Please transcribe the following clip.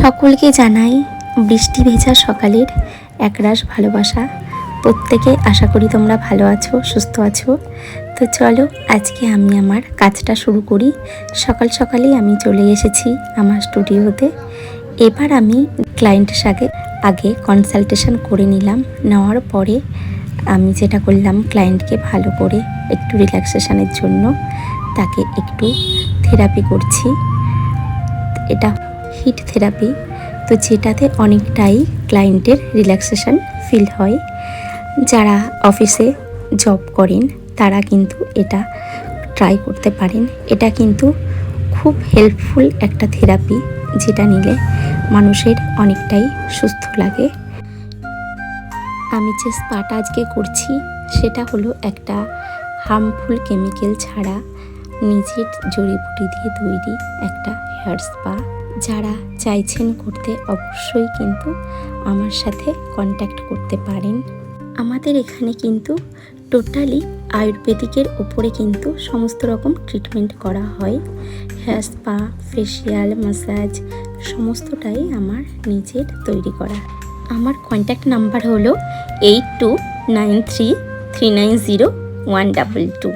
সকলকে জানাই বৃষ্টি ভেজা সকালের একরাশ ভালোবাসা। প্রত্যেকে আশা করি তোমরা ভালো আছো, সুস্থ আছো। তো চলো আজকে আমি আমার কাজটা শুরু করি। সকাল সকালেই আমি চলে এসেছি আমার স্টুডিওতে। এবার আমি ক্লায়েন্টের সাথে আগে কনসালটেশন করে নিলাম। নেওয়ার পরে আমি যেটা করলাম ক্লায়েন্টকে ভালো করে একটু রিল্যাক্সেশনের জন্য তাকে একটু থেরাপি করছি। এটা হিট থেরাপি। তো যেটাতে অনেকটাই ক্লায়েন্টের রিল্যাক্সেশন ফিল হয়। যারা অফিসে জব করেন, তারা কিন্তু এটা ট্রাই করতে পারেন। এটা কিন্তু খুব হেল্পফুল একটা থেরাপি, যেটা নিলে মানুষের অনেকটাই সুস্থ লাগে। আমি যে স্পাটা আজকে করছি, সেটা হলো একটা হার্মফুল কেমিক্যাল ছাড়া নিজের জড়িবুটি দিয়ে তৈরি একটা হেয়ার স্পা যারা চাইছেন করতে অবশ্যই কিন্তু আমার সাথে কন্ট্যাক্ট করতে পারেন। আমাদের এখানে কিন্তু টোটালি আয়ুর্বেদিকের ওপরে কিন্তু সমস্ত রকম ট্রিটমেন্ট করা হয়। হেয়ার স্পা ফেসিয়াল ম্যাসাজ সমস্তটাই আমার নিজের তৈরি করা। আমার কন্ট্যাক্ট নাম্বার হলো eight two nine three three nine zero one double two